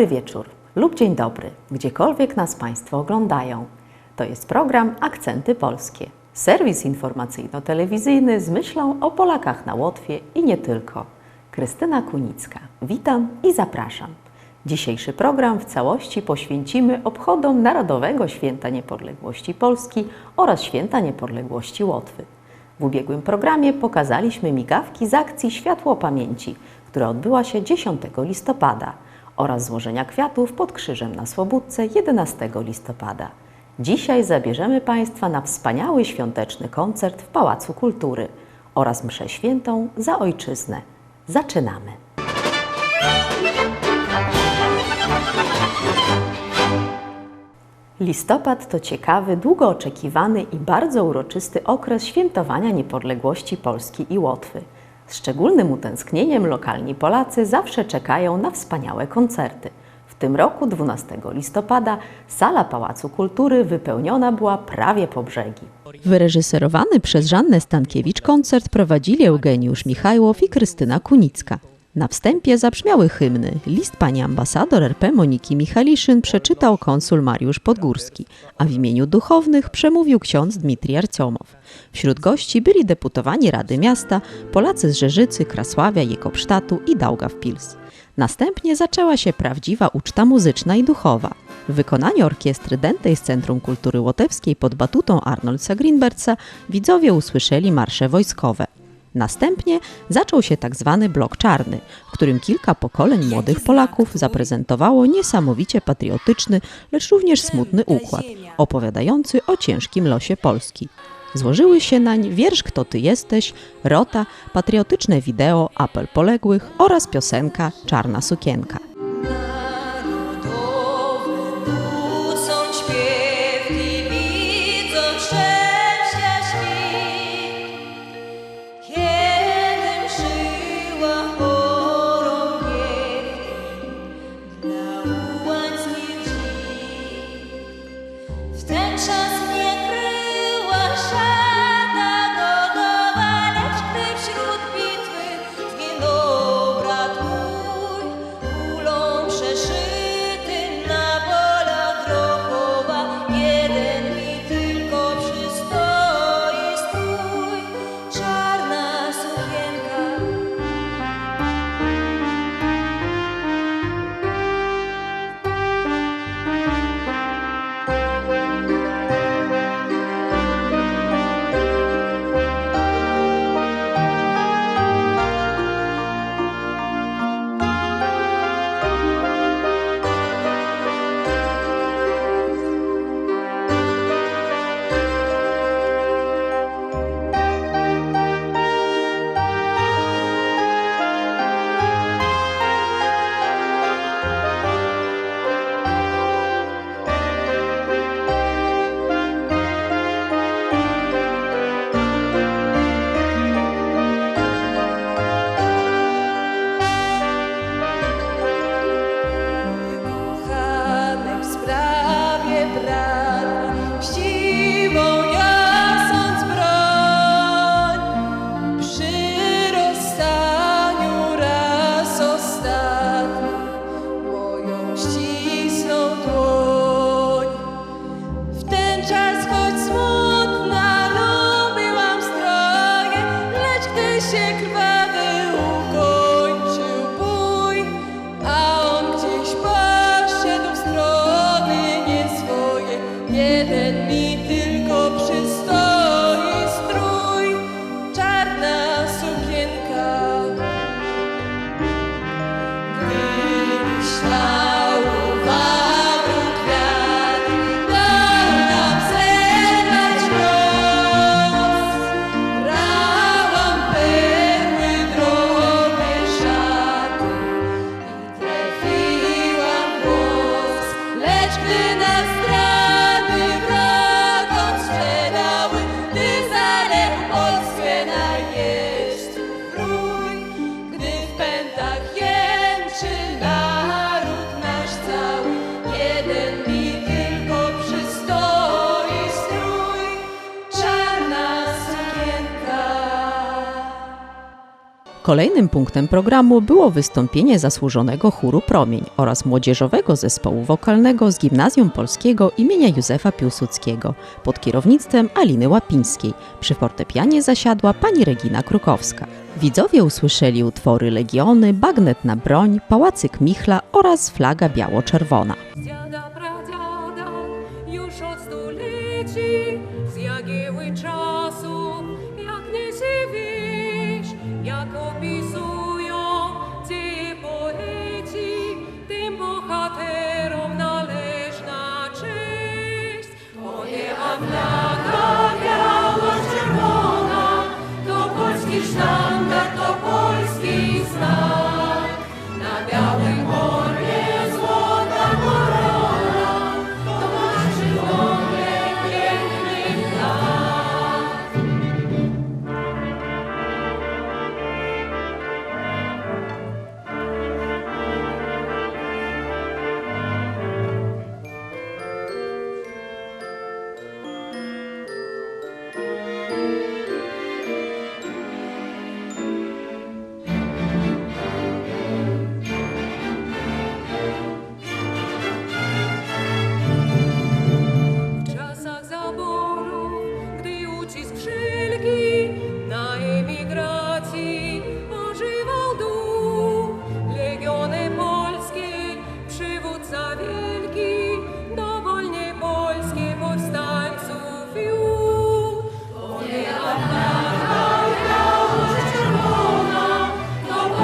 Dobry wieczór lub dzień dobry, gdziekolwiek nas Państwo oglądają. To jest program Akcenty Polskie. Serwis informacyjno-telewizyjny z myślą o Polakach na Łotwie i nie tylko. Krystyna Kunicka. Witam i zapraszam. Dzisiejszy program w całości poświęcimy obchodom Narodowego Święta Niepodległości Polski oraz Święta Niepodległości Łotwy. W ubiegłym programie pokazaliśmy migawki z akcji Światło Pamięci, która odbyła się 10 listopada oraz złożenia kwiatów pod krzyżem na Swobódce 11 listopada. Dzisiaj zabierzemy Państwa na wspaniały świąteczny koncert w Pałacu Kultury oraz mszę świętą za ojczyznę. Zaczynamy! Listopad to ciekawy, długo oczekiwany i bardzo uroczysty okres świętowania niepodległości Polski i Łotwy. Szczególnym utęsknieniem lokalni Polacy zawsze czekają na wspaniałe koncerty. W tym roku, 12 listopada, sala Pałacu Kultury wypełniona była prawie po brzegi. Wyreżyserowany przez Żannę Stankiewicz koncert prowadzili Eugeniusz Michajłow i Krystyna Kunicka. Na wstępie zabrzmiały hymny. List pani ambasador RP Moniki Michaliszyn przeczytał konsul Mariusz Podgórski, a w imieniu duchownych przemówił ksiądz Dmitrij Arciomow. Wśród gości byli deputowani Rady Miasta, Polacy z Rzeżycy, Krasławia, Jekopsztatu i Daugavpils. Następnie zaczęła się prawdziwa uczta muzyczna i duchowa. W wykonaniu orkiestry dętej z Centrum Kultury Łotewskiej pod batutą Arnoldsa Greenbertsa widzowie usłyszeli marsze wojskowe. Następnie zaczął się tak zwany blok czarny, w którym kilka pokoleń młodych Polaków zaprezentowało niesamowicie patriotyczny, lecz również smutny układ, opowiadający o ciężkim losie Polski. Złożyły się nań wiersz Kto ty jesteś, Rota, patriotyczne wideo Apel poległych oraz piosenka Czarna sukienka. Kolejnym punktem programu było wystąpienie zasłużonego chóru Promień oraz młodzieżowego zespołu wokalnego z Gimnazjum Polskiego imienia Józefa Piłsudskiego pod kierownictwem Aliny Łapińskiej. Przy fortepianie zasiadła pani Regina Krukowska. Widzowie usłyszeli utwory Legiony, Bagnet na broń, Pałacyk Michla oraz Flaga biało-czerwona. Dziada, pradziada, już od stuleci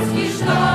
to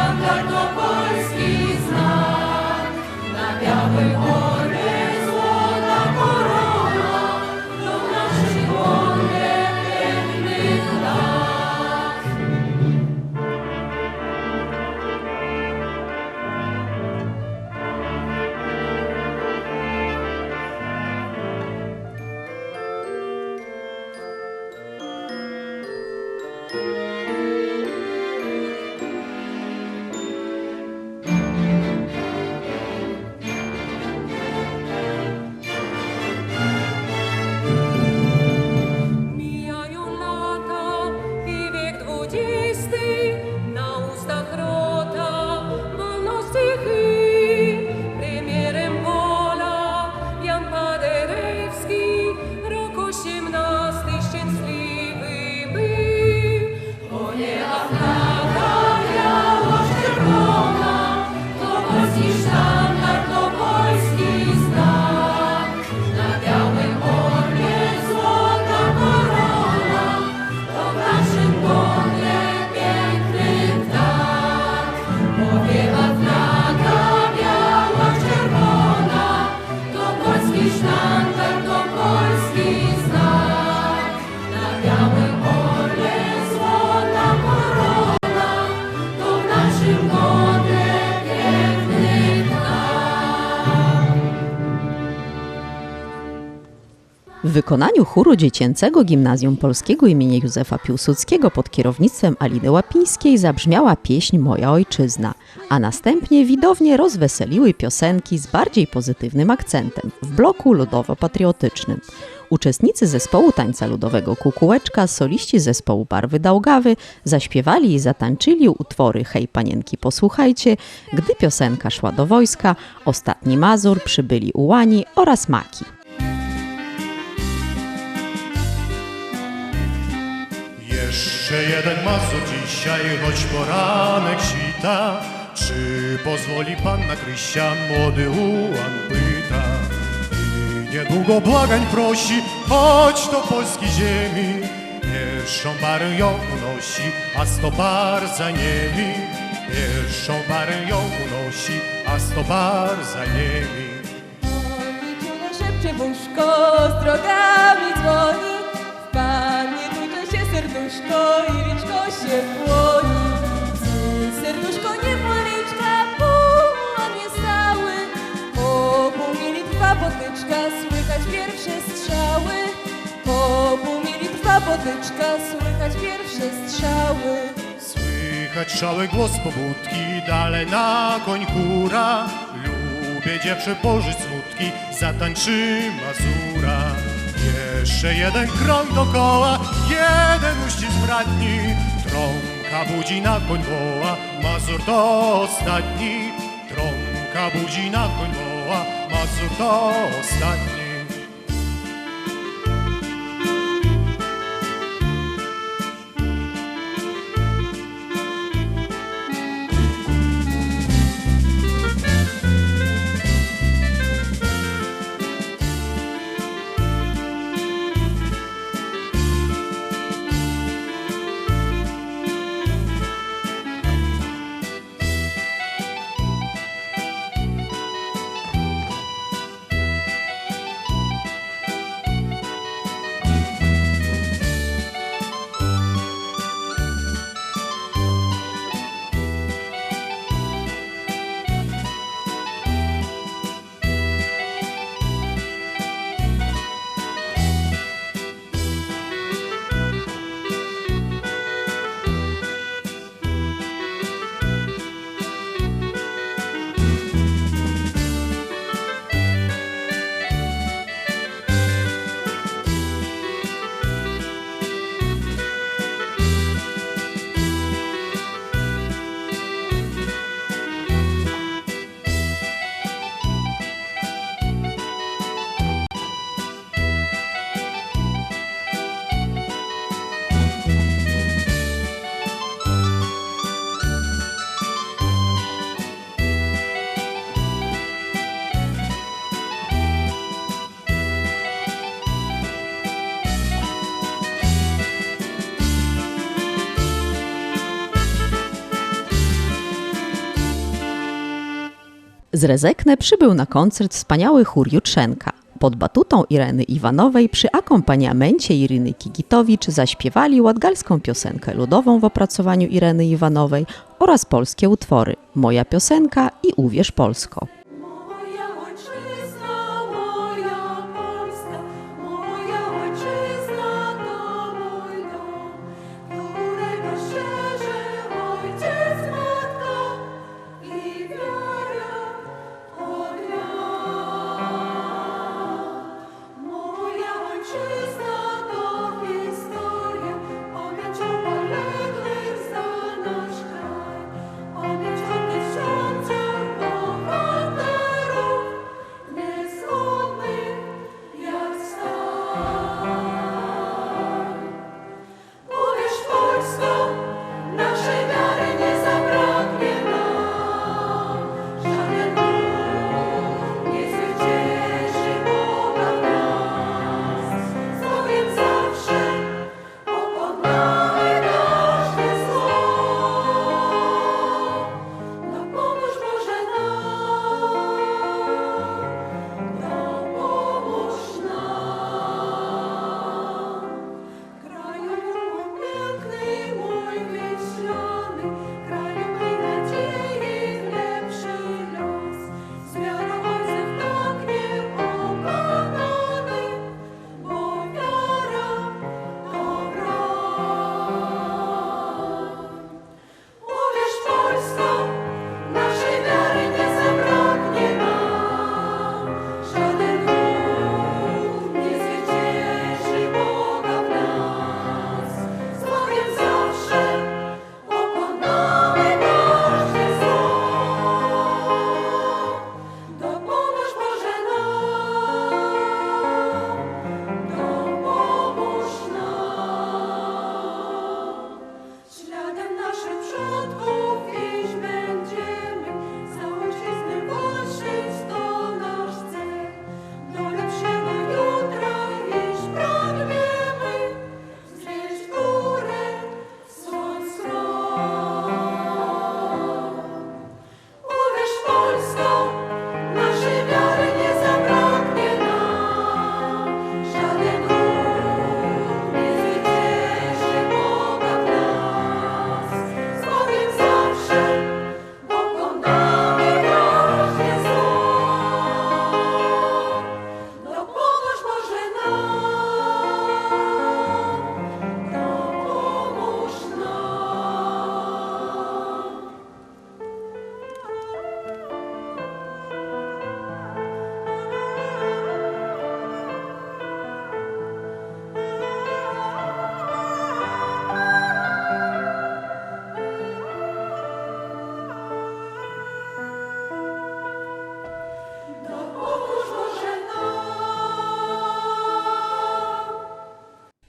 wykonaniu chóru dziecięcego Gimnazjum Polskiego im. Józefa Piłsudskiego pod kierownictwem Aliny Łapińskiej zabrzmiała pieśń Moja Ojczyzna, a następnie widownie rozweseliły piosenki z bardziej pozytywnym akcentem w bloku ludowo-patriotycznym. Uczestnicy zespołu tańca ludowego Kukułeczka, soliści zespołu Barwy Dałgawy zaśpiewali i zatańczyli utwory Hej Panienki posłuchajcie, gdy piosenka szła do wojska, Ostatni Mazur, Przybyli Ułani oraz Maki. Jeszcze jeden mazur dzisiaj, choć poranek świta. Czy pozwoli panna Krysia, młody ułan pyta. I niedługo błagań prosi, chodź do polskiej ziemi. Pierwszą parę ją unosi, a sto par za niemi. Pierwszą parę ją unosi, a sto par za niemi. Czule szepcze w uszko, ostrogami dzwoni. W pannie tłucze się serduszko i się płoni. Serduszko nie policzka, pół nie stały. Po pół mili trwa potyczka, słychać pierwsze strzały. Po pół mili trwa potyczka, słychać pierwsze strzały. Słychać szały głos pobudki, dale na koń kura. Lubię dziewczę pożyć smutki, zatańczy mazura. Jeszcze jeden krąg dokoła, jeden uścisk bratni. Trąbka budzi na koń woła, Mazur to ostatni. Trąbka budzi na koń woła, Mazur to ostatni. Z Rezekne przybył na koncert wspaniały chór Jutrzenka. Pod batutą Ireny Iwanowej przy akompaniamencie Iryny Kigitowicz zaśpiewali ładgalską piosenkę ludową w opracowaniu Ireny Iwanowej oraz polskie utwory Moja piosenka i Uwierz Polsko.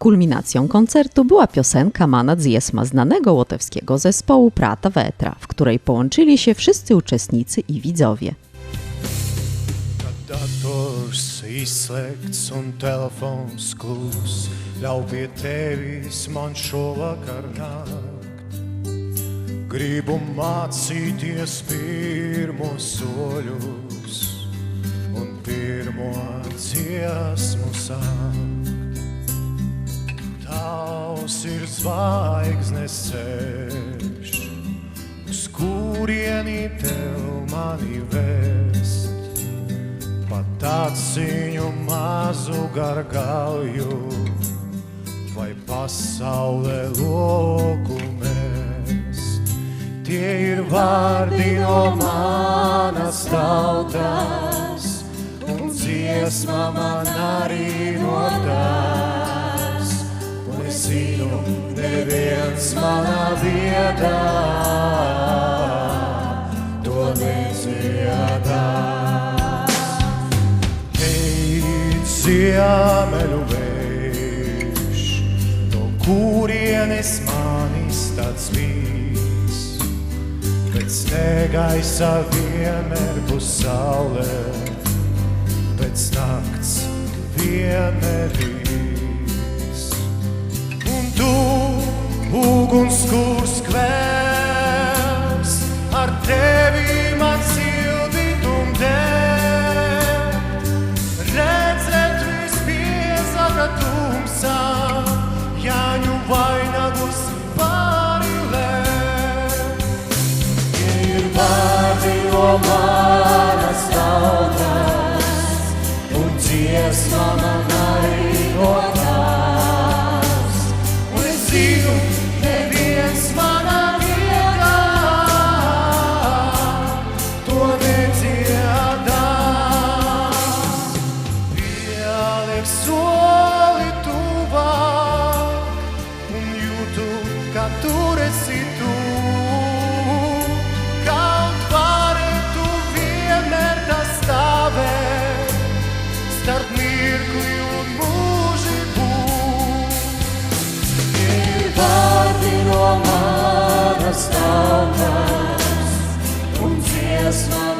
Kulminacją koncertu była piosenka Manac Jesma znanego łotewskiego zespołu Prata Vetra, w której połączyli się wszyscy uczestnicy i widzowie. Dators izslēgts un telefons klūs, ļauj pie tevis man šovakar nākt. Gribu mācīties pirmos soļus un pirmo dziesmu sākt. Ir zvaigznes ceļš, uz kurieni tev mani vēst. Pat aciņu mazu gargauju, vai pasaulē loku mest. Tie ir vārdi no manas tautas, un dziesma man arī no tās. Zinu, neviens manā vietā to nedziedās. Ej, ziemeļu vējš, no kurienes manis tāds vīns, pēc negaisa vienmēr būs saulē, pēc nakts vienmēr rīts. Uguns, kurs kvēls, ar tevi man sildītum dēļ. Redzēt vispiesaka tumsā, Jāņu vainagus pārilē. Tie ir vārdi no manas tautas, un dziesma man manas tautas, un dziesma man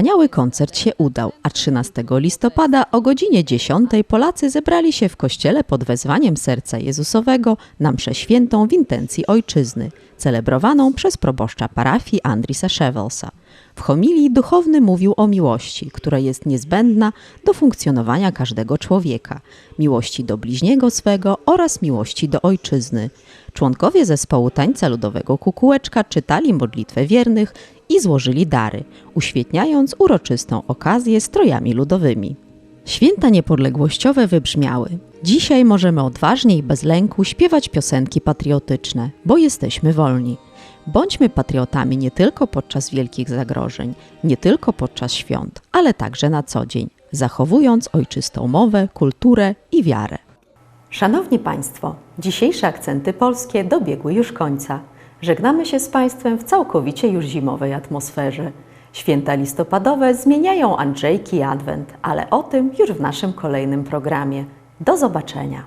Wspaniały koncert się udał, a 13 listopada o godzinie 10 Polacy zebrali się w kościele pod wezwaniem Serca Jezusowego na mszę świętą w intencji ojczyzny, celebrowaną przez proboszcza parafii Andrisa Szewelsa. W homilii duchowny mówił o miłości, która jest niezbędna do funkcjonowania każdego człowieka, miłości do bliźniego swego oraz miłości do ojczyzny. Członkowie zespołu tańca ludowego Kukułeczka czytali modlitwę wiernych i złożyli dary, uświetniając uroczystą okazję strojami ludowymi. Święta niepodległościowe wybrzmiały. Dzisiaj możemy odważnie i bez lęku śpiewać piosenki patriotyczne, bo jesteśmy wolni. Bądźmy patriotami nie tylko podczas wielkich zagrożeń, nie tylko podczas świąt, ale także na co dzień, zachowując ojczystą mowę, kulturę i wiarę. Szanowni Państwo, dzisiejsze akcenty polskie dobiegły już końca. Żegnamy się z Państwem w całkowicie już zimowej atmosferze. Święta listopadowe zmieniają Andrzejki i Adwent, ale o tym już w naszym kolejnym programie. Do zobaczenia.